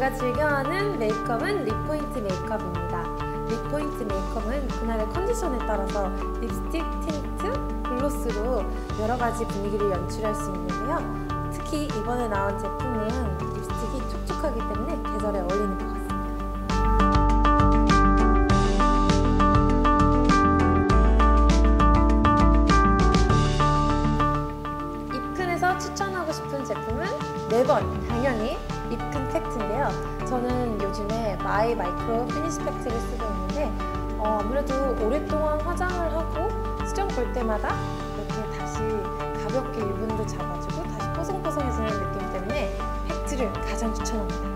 제가 즐겨하는 메이크업은 립포인트 메이크업입니다. 립포인트 메이크업은 그날의 컨디션에 따라서 립스틱, 틴트, 글로스로 여러 가지 분위기를 연출할 수 있는데요. 특히 이번에 나온 제품은 추천하고 싶은 제품은 네번 당연히 립큰 팩트인데요. 저는 요즘에 마이 마이크로 피니시 팩트를 쓰고 있는데 어, 아무래도 오랫동안 화장을 하고 수정 볼 때마다 이렇게 다시 가볍게 유분도 잡아주고 다시 뽀송뽀송해지는 느낌 때문에 팩트를 가장 추천합니다.